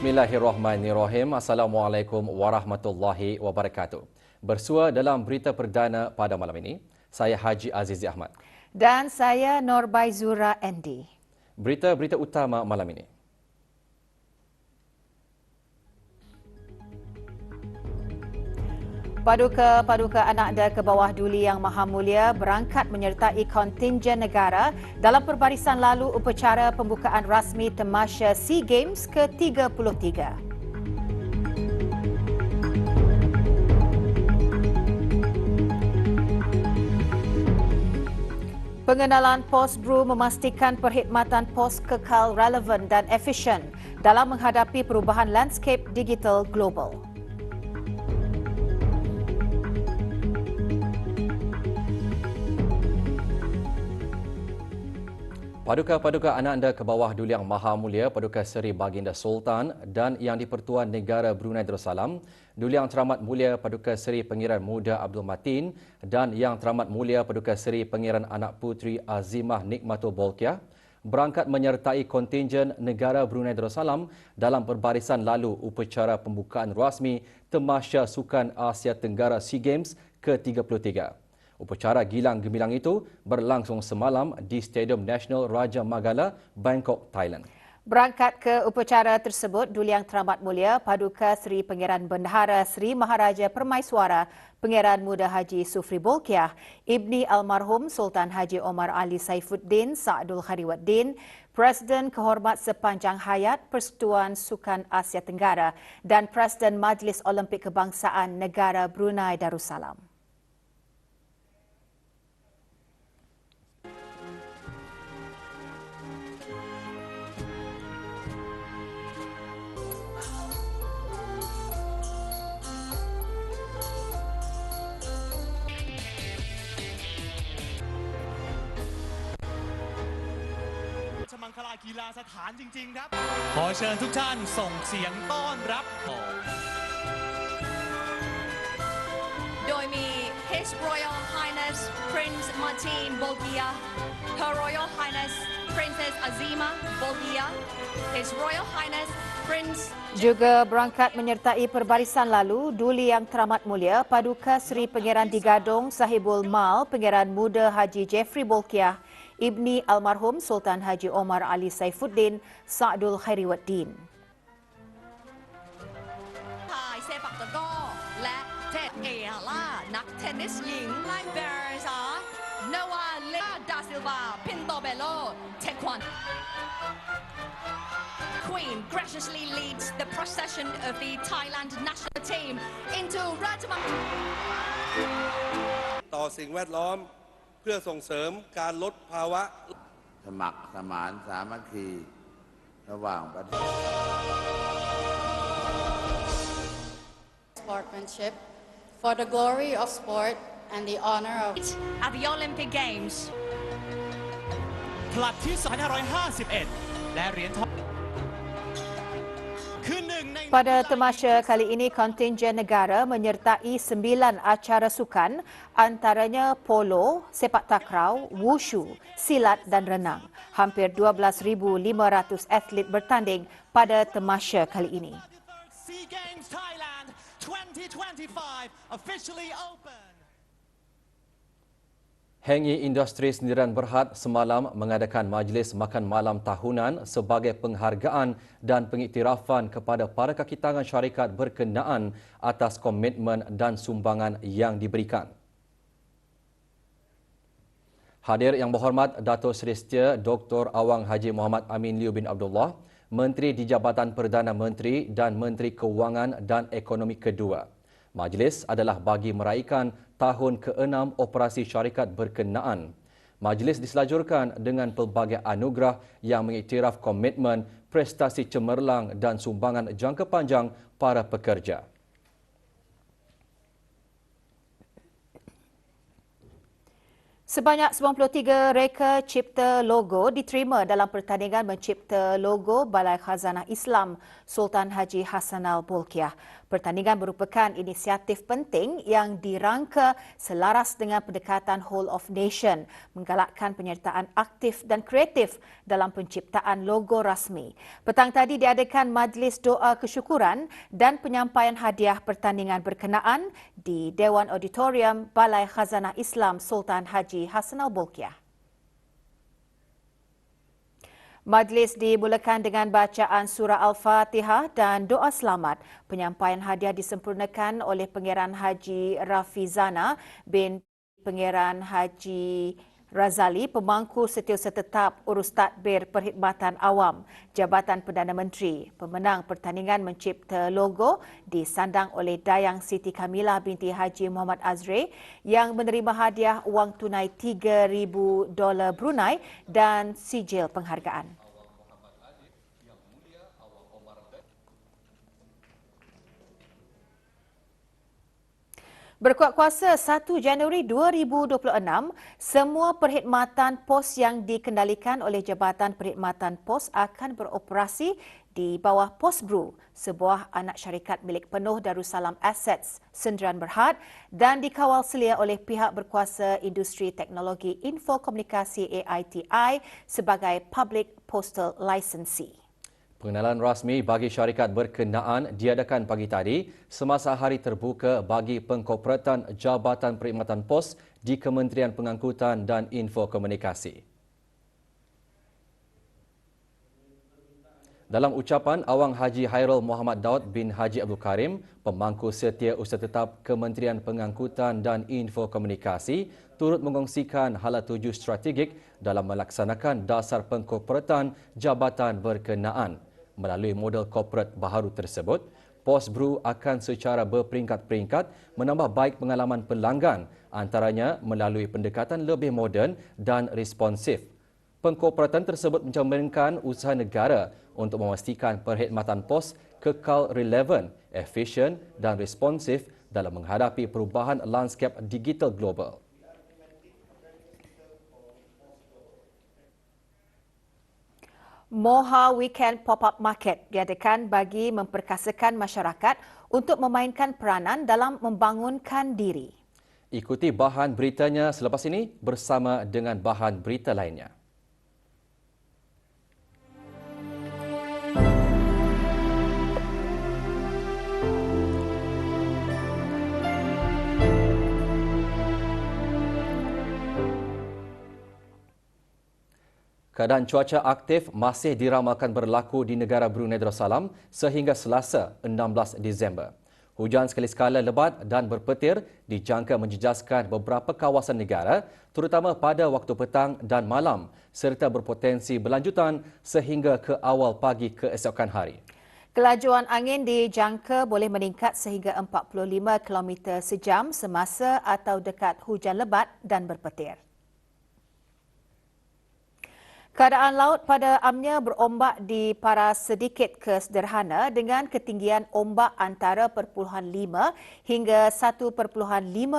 Bismillahirrahmanirrahim. Assalamualaikum warahmatullahi wabarakatuh. Bersua dalam berita perdana pada malam ini, saya Haji Azizi Ahmad. Dan saya Norbai Zura Andy. Berita-berita utama malam ini. Paduka-paduka anak anda ke bawah duli yang maha mulia berangkat menyertai kontingen negara dalam perbarisan lalu upacara pembukaan rasmi Temasya SEA Games ke-33. Pengenalan pos Bru memastikan perkhidmatan pos kekal relevan dan efisien dalam menghadapi perubahan landscape digital global. Paduka-paduka anak anda ke bawah Duli Yang Maha Mulia Paduka Seri Baginda Sultan dan Yang di-Pertuan Negara Brunei Darussalam, Duli Yang Teramat Mulia Paduka Seri Pengiran Muda Abdul Matin dan Yang Teramat Mulia Paduka Seri Pengiran Anak Puteri Azimah Nikmatul Bolkiah? Berangkat menyertai kontingen negara Brunei Darussalam dalam perbarisan lalu upacara pembukaan rasmi Temasya Sukan Asia Tenggara SEA Games ke-33. Upacara gilang gemilang itu berlangsung semalam di Stadium Nasional Raja Magala, Bangkok, Thailand. Berangkat ke upacara tersebut, Duli Yang Teramat Mulia Paduka Seri Pengiran Bendahara Seri Maharaja Permaiswara Pengiran Muda Haji Sufri Bolkiah, Ibni Almarhum Sultan Haji Omar Ali Saifuddin Sa'adul Khariwaddin, Presiden Kehormat Sepanjang Hayat Persekutuan Sukan Asia Tenggara dan Presiden Majlis Olimpik Kebangsaan Negara Brunei Darussalam. Mangkala กีฬาสถานจริง ๆ ครับ ขอเชิญทุกท่านส่งเสียงต้อนรับ โดยมี His Royal Highness Prince Martin Bolgia Her Royal Highness Princess Azima Bolgia His Royal Highness Prince juga berangkat menyertai perbarisan lalu Duli Yang Teramat Mulia Paduka Seri Pengeran Digadong Sahibul Mal Pengeran Muda Haji Jeffrey Bolkiah Ibni Almarhum Sultan Haji Omar Ali Saifuddin Sa'dul Khairiwaddin. ทายเซปักตะกร้อและเทพเอฮาล่านักเทนนิสหญิงไลเบร์ซานาวาเลดาซิลวาพินโตเบโลเทควัน Queen graciously leads the procession of the Thailand national team into Rajamang ต่อสิ่งแวดล้อม เพื่อส่งเสริมการลดภาวะ สมัครสมานสามัคคี ระหว่างประเทศ sportsmanship for the glory of sport and the honor of at the Olympic Games ผลัดที่ 2551 และเหรียญทองคือหนึ่งใน Pada temasya kali ini, kontingen negara menyertai sembilan acara sukan antaranya polo, sepak takraw, wushu, silat dan renang. Hampir 12,500 atlet bertanding pada temasya kali ini. SEA Games Thailand 2025 officially open Hengi Industri Sendirian Berhad semalam mengadakan majlis makan malam tahunan sebagai penghargaan dan pengiktirafan kepada para kaki tangan syarikat berkenaan atas komitmen dan sumbangan yang diberikan. Hadir yang berhormat Dato' Seri Setia Dr. Awang Haji Muhammad Amin Liu bin Abdullah, Menteri di Jabatan Perdana Menteri dan Menteri Kewangan dan Ekonomi Kedua. Majlis adalah bagi meraihkan tahun ke-6 operasi syarikat berkenaan. Majlis diselajurkan dengan pelbagai anugerah yang mengiktiraf komitmen, prestasi cemerlang dan sumbangan jangka panjang para pekerja. Sebanyak 93 reka cipta logo diterima dalam pertandingan mencipta logo Balai Khazanah Islam Sultan Haji Hassanal Bolkiah. Pertandingan merupakan inisiatif penting yang dirangka selaras dengan pendekatan Whole of Nation, menggalakkan penyertaan aktif dan kreatif dalam penciptaan logo rasmi. Petang tadi diadakan majlis doa kesyukuran dan penyampaian hadiah pertandingan berkenaan di Dewan Auditorium Balai Khazanah Islam Sultan Haji Hassanal Bolkiah. Majlis dimulakan dengan bacaan surah Al-Fatihah dan doa selamat. Penyampaian hadiah disempurnakan oleh Pangeran Haji Rafizana bin Pangeran Haji Razali, pemangku setiausaha tetap urus tadbir perkhidmatan awam Jabatan Perdana Menteri. Pemenang pertandingan mencipta logo disandang oleh Dayang Siti Kamilah binti Haji Muhammad Azri yang menerima hadiah wang tunai $3,000 Brunei dan sijil penghargaan. Berkuat kuasa 1 Januari 2026, semua perkhidmatan pos yang dikendalikan oleh Jabatan Perkhidmatan Pos akan beroperasi di bawah Posbru, sebuah anak syarikat milik penuh Darussalam Assets Sendirian Berhad dan dikawal selia oleh pihak berkuasa industri teknologi infokomunikasi AITI sebagai Public Postal Licensee. Pengenalan rasmi bagi syarikat berkenaan diadakan pagi tadi semasa hari terbuka bagi pengkorporatan Jabatan Perkhidmatan Pos di Kementerian Pengangkutan dan Infokomunikasi. Dalam ucapan Awang Haji Hairul Muhammad Daud bin Haji Abdul Karim, pemangku setia usaha tetap Kementerian Pengangkutan dan Infokomunikasi, turut mengongsikan hala tuju strategik dalam melaksanakan dasar pengkorporatan jabatan berkenaan. Melalui model korporat baharu tersebut, Postbrew akan secara berperingkat-peringkat menambah baik pengalaman pelanggan antaranya melalui pendekatan lebih moden dan responsif. Pengkorporatan tersebut mencerminkan usaha negara untuk memastikan perkhidmatan pos kekal relevan, efisien dan responsif dalam menghadapi perubahan lanskap digital global. Moha Weekend Pop-Up Market diadakan bagi memperkasakan masyarakat untuk memainkan peranan dalam membangunkan diri. Ikuti bahan beritanya selepas ini bersama dengan bahan berita lainnya. Keadaan cuaca aktif masih diramalkan berlaku di negara Brunei Darussalam sehingga Selasa 16 Disember. Hujan sekali-sekala lebat dan berpetir dijangka menjejaskan beberapa kawasan negara terutama pada waktu petang dan malam serta berpotensi berlanjutan sehingga ke awal pagi keesokan hari. Kelajuan angin dijangka boleh meningkat sehingga 45 km sejam semasa atau dekat hujan lebat dan berpetir. Keadaan laut pada amnya berombak di para sedikit ke sederhana dengan ketinggian ombak antara perpuluhan 5 hingga 1.5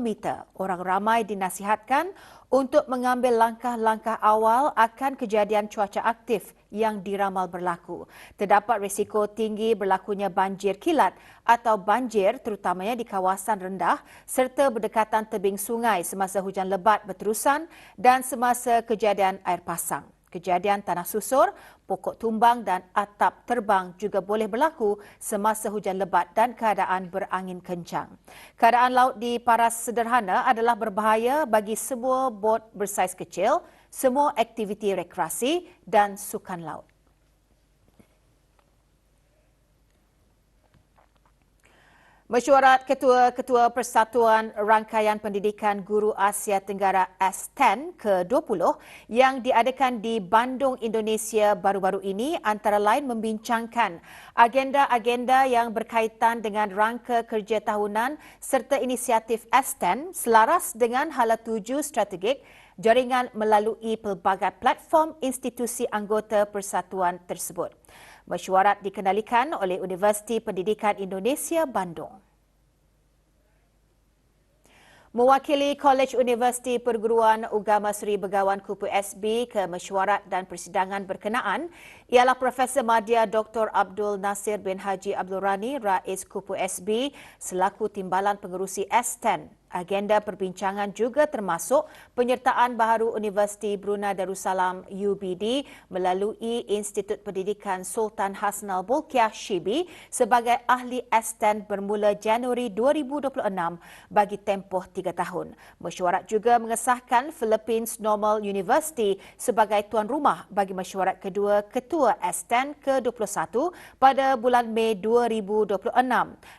meter. Orang ramai dinasihatkan untuk mengambil langkah-langkah awal akan kejadian cuaca aktif yang diramal berlaku. Terdapat risiko tinggi berlakunya banjir kilat atau banjir terutamanya di kawasan rendah serta berdekatan tebing sungai semasa hujan lebat berterusan dan semasa kejadian air pasang. Kejadian tanah susur, pokok tumbang dan atap terbang juga boleh berlaku semasa hujan lebat dan keadaan berangin kencang. Keadaan laut di paras sederhana adalah berbahaya bagi semua bot bersaiz kecil, semua aktiviti rekreasi dan sukan laut. Mesyuarat Ketua-Ketua Persatuan Rangkaian Pendidikan Guru Asia Tenggara S10 ke-20 yang diadakan di Bandung, Indonesia baru-baru ini antara lain membincangkan agenda-agenda yang berkaitan dengan rangka kerja tahunan serta inisiatif S10 selaras dengan hala tuju strategik jaringan melalui pelbagai platform institusi anggota persatuan tersebut. Mesyuarat dikendalikan oleh Universiti Pendidikan Indonesia Bandung. Mewakili Kolej Universiti Perguruan Ugama Seri Begawan Kupu SB ke mesyuarat dan persidangan berkenaan, ialah Profesor Madya Dr. Abdul Nasir bin Haji Abdul Rani, Rais Kupu SB selaku Timbalan Pengerusi S10 Agenda perbincangan juga termasuk penyertaan baharu Universiti Brunei Darussalam UBD melalui Institut Pendidikan Sultan Hasnal Bolkiah Shibi sebagai ahli S10 bermula Januari 2026 bagi tempoh tiga tahun. Mesyuarat juga mengesahkan Philippines Normal University sebagai tuan rumah bagi mesyuarat kedua Ketua S10 ke-21 pada bulan Mei 2026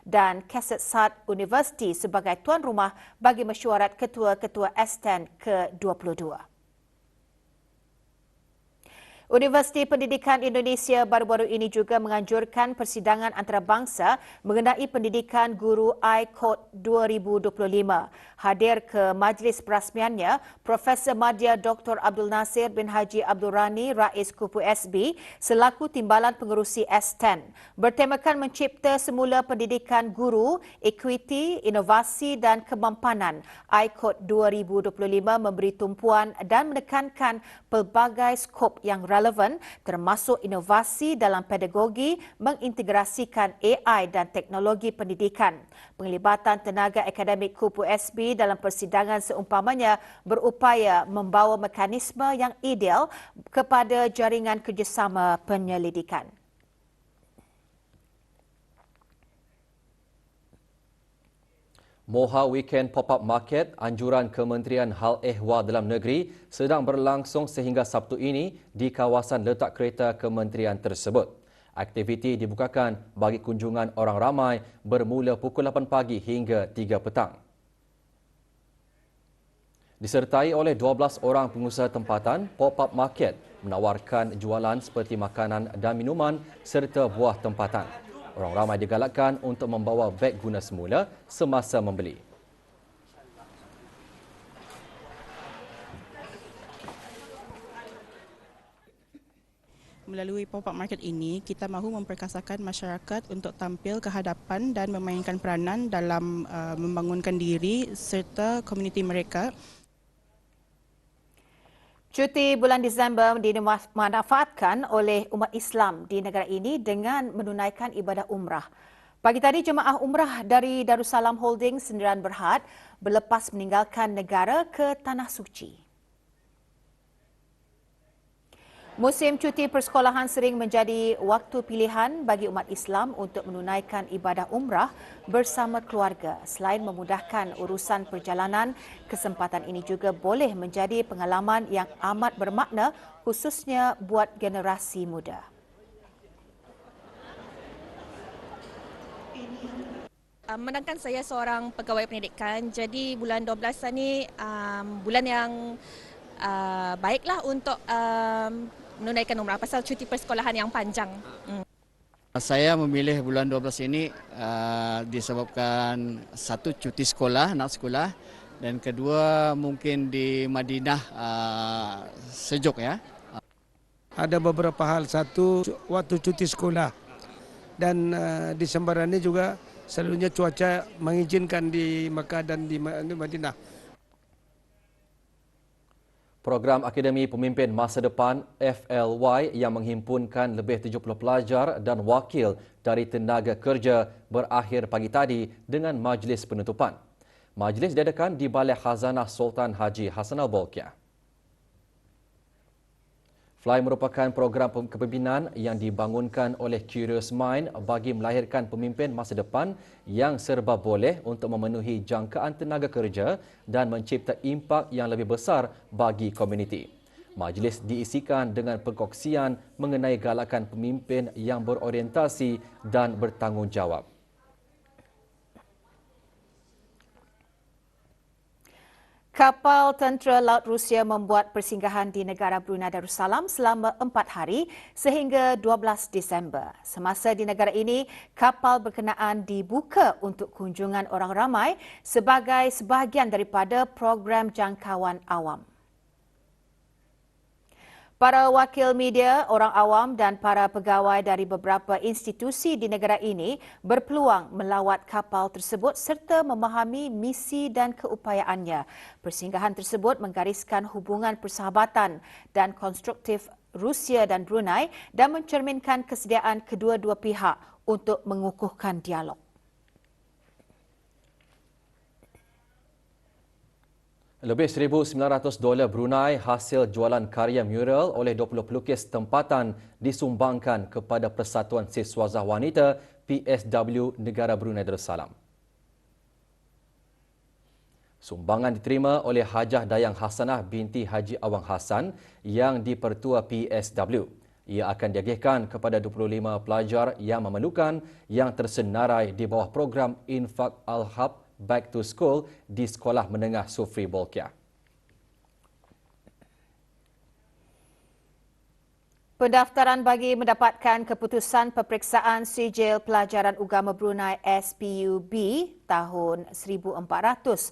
dan Keset Sat University sebagai tuan rumah bagi mesyuarat ketua-ketua S10 ke-22. Universiti Pendidikan Indonesia baru-baru ini juga menganjurkan persidangan antarabangsa mengenai pendidikan guru ICOT 2025. Hadir ke majlis perasmiannya, Profesor Madya Dr. Abdul Nasir bin Haji Abdul Rani, Rais Kupu SB, selaku Timbalan Pengerusi S10. Bertemakan mencipta semula pendidikan guru, equity, inovasi dan kemampanan. ICOT 2025 memberi tumpuan dan menekankan pelbagai skop yang relevan relevan termasuk inovasi dalam pedagogi mengintegrasikan AI dan teknologi pendidikan. Penglibatan tenaga akademik Kupu SB dalam persidangan seumpamanya berupaya membawa mekanisme yang ideal kepada jaringan kerjasama penyelidikan. Moha Weekend Pop-Up Market anjuran Kementerian Hal Ehwal Dalam Negeri sedang berlangsung sehingga Sabtu ini di kawasan letak kereta kementerian tersebut. Aktiviti dibukakan bagi kunjungan orang ramai bermula pukul 8 pagi hingga 3 petang. Disertai oleh 12 orang pengusaha tempatan, Pop-Up Market menawarkan jualan seperti makanan dan minuman serta buah tempatan. Orang ramai digalakkan untuk membawa beg guna semula semasa membeli. Melalui pop-up market ini, kita mahu memperkasakan masyarakat untuk tampil ke hadapan dan memainkan peranan dalam uh, membangunkan diri serta komuniti mereka Cuti bulan Disember dimanfaatkan oleh umat Islam di negara ini dengan menunaikan ibadah umrah. Pagi tadi jemaah umrah dari Darussalam Holding Sendirian Berhad berlepas meninggalkan negara ke Tanah Suci. Musim cuti persekolahan sering menjadi waktu pilihan bagi umat Islam untuk menunaikan ibadah umrah bersama keluarga. Selain memudahkan urusan perjalanan, kesempatan ini juga boleh menjadi pengalaman yang amat bermakna khususnya buat generasi muda. Um, menangkan saya seorang pegawai pendidikan, jadi bulan 12 ini um, bulan yang uh, baiklah untuk um, menunaikan umrah pasal cuti persekolahan yang panjang. Hmm. Saya memilih bulan 12 ini uh, disebabkan satu cuti sekolah, anak sekolah dan kedua mungkin di Madinah uh, sejuk ya. Ada beberapa hal satu waktu cuti sekolah dan uh, di sembarannya juga selalunya cuaca mengizinkan di Makkah dan di Madinah. Program Akademi Pemimpin Masa Depan FLY yang menghimpunkan lebih 70 pelajar dan wakil dari tenaga kerja berakhir pagi tadi dengan majlis penutupan. Majlis diadakan di Balai Khazanah Sultan Haji Hassan Al-Bolkiah. Fly merupakan program kepimpinan yang dibangunkan oleh Curious Mind bagi melahirkan pemimpin masa depan yang serba boleh untuk memenuhi jangkaan tenaga kerja dan mencipta impak yang lebih besar bagi komuniti. Majlis diisikan dengan perkoksian mengenai galakan pemimpin yang berorientasi dan bertanggungjawab. Kapal tentera laut Rusia membuat persinggahan di negara Brunei Darussalam selama empat hari sehingga 12 Disember. Semasa di negara ini, kapal berkenaan dibuka untuk kunjungan orang ramai sebagai sebahagian daripada program jangkauan awam. Para wakil media, orang awam dan para pegawai dari beberapa institusi di negara ini berpeluang melawat kapal tersebut serta memahami misi dan keupayaannya. Persinggahan tersebut menggariskan hubungan persahabatan dan konstruktif Rusia dan Brunei dan mencerminkan kesediaan kedua-dua pihak untuk mengukuhkan dialog. Lebih 1,900 dolar Brunei hasil jualan karya mural oleh 20 pelukis tempatan disumbangkan kepada Persatuan Siswazah Wanita PSW Negara Brunei Darussalam. Sumbangan diterima oleh Hajah Dayang Hasanah binti Haji Awang Hasan yang dipertua PSW. Ia akan diagihkan kepada 25 pelajar yang memerlukan yang tersenarai di bawah program Infak Al-Hab Back to School di Sekolah Menengah Sufri Bolkiah. Pendaftaran bagi mendapatkan keputusan peperiksaan sijil pelajaran agama Brunei SPUB tahun 1446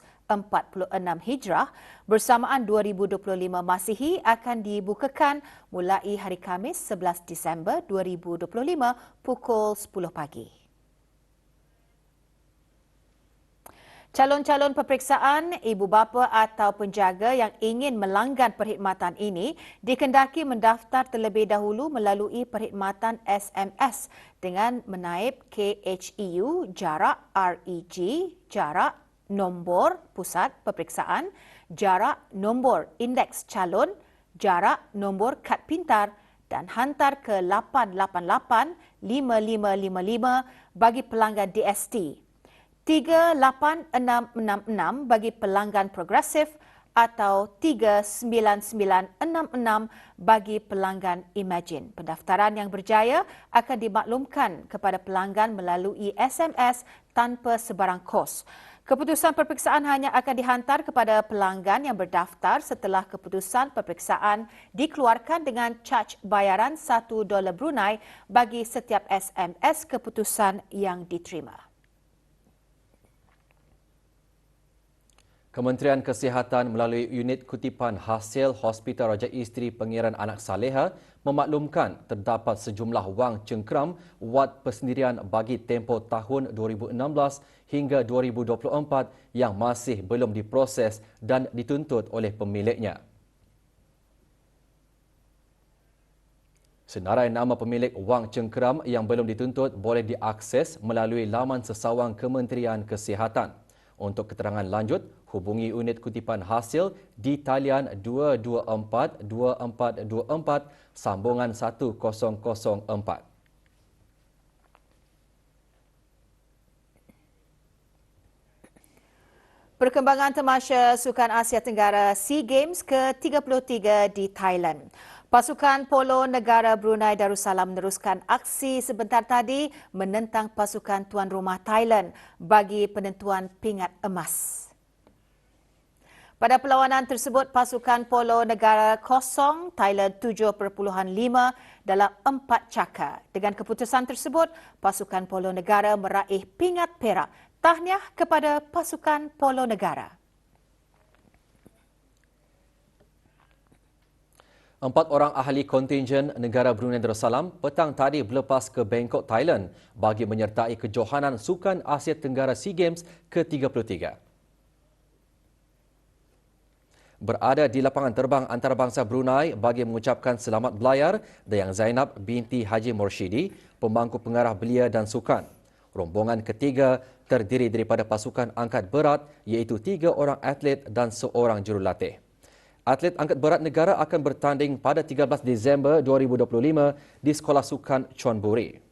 Hijrah bersamaan 2025 Masihi akan dibukakan mulai hari Khamis 11 Disember 2025 pukul 10 pagi. Calon-calon peperiksaan, ibu bapa atau penjaga yang ingin melanggan perkhidmatan ini dikendaki mendaftar terlebih dahulu melalui perkhidmatan SMS dengan menaip KHEU jarak REG, jarak nombor pusat peperiksaan, jarak nombor indeks calon, jarak nombor kad pintar dan hantar ke 888 5555 bagi pelanggan DST 38666 bagi pelanggan progresif atau 39966 bagi pelanggan Imagine. Pendaftaran yang berjaya akan dimaklumkan kepada pelanggan melalui SMS tanpa sebarang kos. Keputusan peperiksaan hanya akan dihantar kepada pelanggan yang berdaftar setelah keputusan peperiksaan dikeluarkan dengan caj bayaran 1 dolar Brunei bagi setiap SMS keputusan yang diterima. Kementerian Kesihatan melalui unit kutipan hasil Hospital Raja Isteri Pengiran Anak Saleha memaklumkan terdapat sejumlah wang cengkeram wad persendirian bagi tempoh tahun 2016 hingga 2024 yang masih belum diproses dan dituntut oleh pemiliknya. Senarai nama pemilik wang cengkeram yang belum dituntut boleh diakses melalui laman sesawang Kementerian Kesihatan. Untuk keterangan lanjut, hubungi unit kutipan hasil di talian 224-2424 sambungan 1004. Perkembangan temasya Sukan Asia Tenggara SEA Games ke-33 di Thailand. Pasukan Polo Negara Brunei Darussalam meneruskan aksi sebentar tadi menentang pasukan tuan rumah Thailand bagi penentuan pingat emas. Pada perlawanan tersebut, pasukan Polo Negara kosong Thailand 7.5 dalam empat cakar. Dengan keputusan tersebut, pasukan Polo Negara meraih pingat perak. Tahniah kepada pasukan Polo Negara. Empat orang ahli kontingen negara Brunei Darussalam petang tadi berlepas ke Bangkok, Thailand bagi menyertai kejohanan Sukan Asia Tenggara SEA Games ke-33. Berada di lapangan terbang antarabangsa Brunei bagi mengucapkan selamat belayar Dayang Zainab binti Haji Morshidi, pemangku pengarah belia dan sukan. Rombongan ketiga terdiri daripada pasukan angkat berat iaitu tiga orang atlet dan seorang jurulatih. Atlet angkat berat negara akan bertanding pada 13 Disember 2025 di Sekolah Sukan Chonburi.